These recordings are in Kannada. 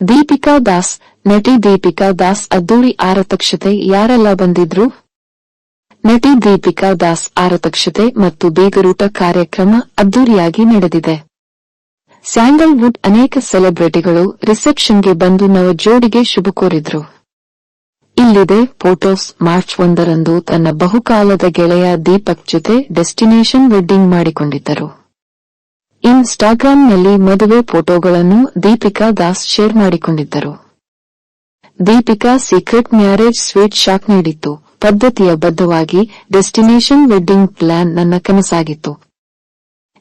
ದೀಪಿಕಾ ದಾಸ್, ನಟಿ ದೀಪಿಕಾ ದಾಸ್ ಅದ್ದೂರಿ ಆರತಕ್ಷತೆ ಯಾರೆಲ್ಲ ಬಂದಿದ್ರು? ನಟಿ ದೀಪಿಕಾ ದಾಸ್ ಆರತಕ್ಷತೆ ಮತ್ತು ಬೇಗರೂಟ ಕಾರ್ಯಕ್ರಮ ಅದ್ದೂರಿಯಾಗಿ ನಡೆದಿದೆ. ಸ್ಯಾಂಡಲ್ವುಡ್ ಅನೇಕ ಸೆಲೆಬ್ರಿಟಿಗಳು ರಿಸೆಪ್ಷನ್ಗೆ ಬಂದು ನವ ಜೋಡಿಗೆ ಶುಭ ಕೋರಿದ್ರು. ಇಲ್ಲಿದೆ ಫೋಟೋಸ್ ಮಾರ್ಚ್ ಒಂದರಂದು ತನ್ನ ಬಹುಕಾಲದ ಗೆಳೆಯ ದೀಪಕ್ ಜೊತೆ ಡೆಸ್ಟಿನೇಷನ್ ವೆಡ್ಡಿಂಗ್ ಮಾಡಿಕೊಂಡಿದ್ದರು. ಇನ್ಸ್ಟಾಗ್ರಾಂನಲ್ಲಿ ಮದುವೆ ಫೋಟೋಗಳನ್ನು ದೀಪಿಕಾ ದಾಸ್ ಶೇರ್ ಮಾಡಿಕೊಂಡಿದ್ದರು. Deepika secret marriage sweet shock ನೀಡಿತ್ತು. ಪದ್ಧತಿಯ ಬದ್ಧವಾಗಿ ಡೆಸ್ಟಿನೇಷನ್ ವೆಡ್ಡಿಂಗ್ ಪ್ಲಾನ್ ನನ್ನ ಕನಸಾಗಿತ್ತು.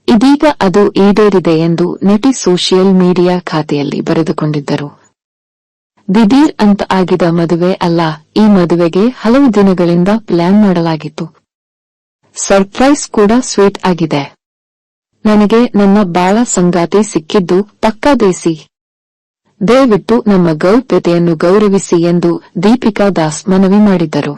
ಇದೀಗ ಅದು ಈಡೇರಿದೆ ಎಂದು ನಟಿ ಸೋಷಿಯಲ್ ಮೀಡಿಯಾ ಖಾತೆಯಲ್ಲಿ ಬರೆದುಕೊಂಡಿದ್ದರು. ದಿಢೀರ್ ಅಂತ ಆಗಿದ ಮದುವೆ ಅಲ್ಲ, ಈ ಮದುವೆಗೆ ಹಲವು ದಿನಗಳಿಂದ ಪ್ಲಾನ್ ಮಾಡಲಾಗಿತ್ತು. ಸರ್ಪ್ರೈಸ್ ಕೂಡ ಸ್ವೀಟ್ ಆಗಿದೆ. ನನಗೆ ನನ್ನ ಬಾಳ ಸಂಗಾತಿ ಸಿಕ್ಕಿದ್ದು ಪಕ್ಕಾ ದೇಸಿ. ದಯವಿಟ್ಟು ನಮ್ಮ ಗೌಪ್ಯತೆಯನ್ನು ಗೌರವಿಸಿ ಎಂದು ದೀಪಿಕಾ ದಾಸ್ ಮನವಿ ಮಾಡಿದ್ದರು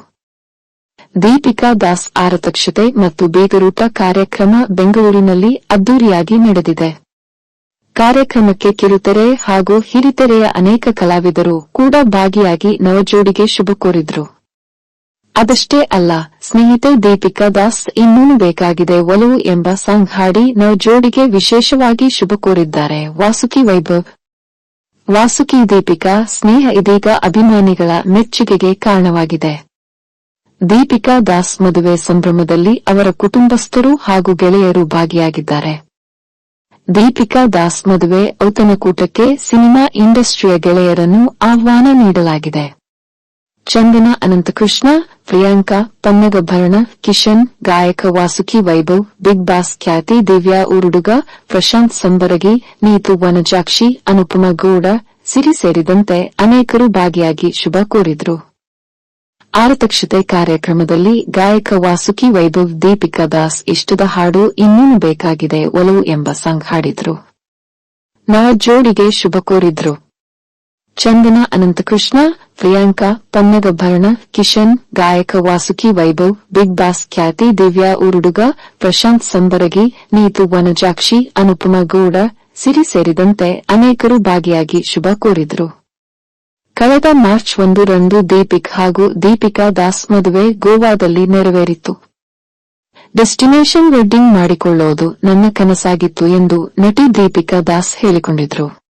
ದೀಪಿಕಾ ದಾಸ್ ಆರತಕ್ಷತೆ ಮತ್ತು ಬೇಗರೂಟ ಕಾರ್ಯಕ್ರಮ ಬೆಂಗಳೂರಿನಲ್ಲಿ ಅದ್ದೂರಿಯಾಗಿ ನಡೆದಿದೆ. ಕಾರ್ಯಕ್ರಮಕ್ಕೆ ಕಿರುತೆರೆ ಹಾಗೂ ಹಿರಿತೆರೆಯ ಅನೇಕ ಕಲಾವಿದರು ಕೂಡ ಭಾಗಿಯಾಗಿ ನವಜೋಡಿಗೆ ಶುಭ ಕೋರಿದ್ರು. ಅದಷ್ಟೇ ಅಲ್ಲ, ಸ್ನೇಹಿತೆ ದೀಪಿಕಾ ದಾಸ್ ಇನ್ನೂನು ಬೇಕಾಗಿದೆ ಒಲವು ಎಂಬ ಸಾಂಗ್ ಹಾಡಿ ನವಜೋಡಿಗೆ ವಿಶೇಷವಾಗಿ ಶುಭ ಕೋರಿದ್ದಾರೆ. ವಾಸುಕಿ ವೈಭವ್. ವಾಸುಕಿ ದೀಪಿಕಾ, ಸ್ನೇಹ ಇದೀಗ ಅಭಿಮಾನಿಗಳ ಮೆಚ್ಚುಗೆಗೆ ಕಾರಣವಾಗಿದೆ. ದೀಪಿಕಾ ದಾಸ್ ಮದುವೆ ಸಂಭ್ರಮದಲ್ಲಿ ಅವರ ಕುಟುಂಬಸ್ಥರು ಹಾಗೂ ಗೆಳೆಯರು ಭಾಗಿಯಾಗಿದ್ದಾರೆ. ದೀಪಿಕಾ ದಾಸ್ ಮದುವೆ ಔತಣಕೂಟಕ್ಕೆ ಸಿನಿಮಾ ಇಂಡಸ್ಟ್ರಿಯ ಗೆಳೆಯರನ್ನು ಆಹ್ವಾನ ನೀಡಲಾಗಿದೆ. ಚಂದನ ಅನಂತಕೃಷ್ಣ ಪ್ರಿಯಾಂಕಾ ಪನ್ನಗಭರಣ ಕಿಶನ್, ಗಾಯಕ ವಾಸುಕಿ, ವೈಭವ್, ಬಿಗ್ ಬಾಸ್ ಖ್ಯಾತಿ ದಿವ್ಯಾ ಉರುಡುಗ, ಪ್ರಶಾಂತ್ ಸಂಬರಗಿ, ನೀತು ವನಜಾಕ್ಷಿ, ಅನುಪಮ ಗೌಡ ಸಿರಿ ಸೇರಿದಂತೆ ಅನೇಕರು ಭಾಗಿಯಾಗಿ ಶುಭ ಕೋರಿದ್ರು. ಆರತಕ್ಷತೆ ಕಾರ್ಯಕ್ರಮದಲ್ಲಿ ಗಾಯಕ ವಾಸುಕಿ, ವೈಭವ್, ದೀಪಿಕಾ ದಾಸ್ ಇಷ್ಟದ ಹಾಡು ಇನ್ನೇನು ಬೇಕಾಗಿದೆ ಒಲವು ಎಂಬ ಸಾಂಗ್ ಹಾಡಿದ್ರು. ನವ ಜೋಡಿಗೆ ಶುಭ ಕೋರಿದ್ರು. ಚಂದನ ಅನಂತಕೃಷ್ಣ, ಪ್ರಿಯಾಂಕಾ, ಪನ್ನಗಭರಣ, ಕಿಶನ್, ಗಾಯಕ ವಾಸುಕಿ ವೈಭವ್, ಬಿಗ್ ಬಾಸ್ ಖ್ಯಾತಿ ದಿವ್ಯಾ ಉರುಡುಗ, ಪ್ರಶಾಂತ್ ಸಂಬರಗಿ, ನೀತು ವನಜಾಕ್ಷಿ, ಅನುಪಮ ಗೌಡ ಸಿರಿ ಸೇರಿದಂತೆ ಅನೇಕರು ಭಾಗಿಯಾಗಿ ಶುಭ ಕೋರಿದ್ರು. ಕಳೆದ ಮಾರ್ಚ್ ಒಂದರಂದು ದೀಪಿಕ್ ಹಾಗೂ ದೀಪಿಕಾ ದಾಸ್ ಮದುವೆ ಗೋವಾದಲ್ಲಿ ನೆರವೇರಿತು. ಡೆಸ್ಟಿನೇಷನ್ ವೆಡ್ಡಿಂಗ್ ಮಾಡಿಕೊಳ್ಳೋದು ನನ್ನ ಕನಸಾಗಿತ್ತು ಎಂದು ನಟಿ ದೀಪಿಕಾ ದಾಸ್ ಹೇಳಿಕೊಂಡಿದ್ರು.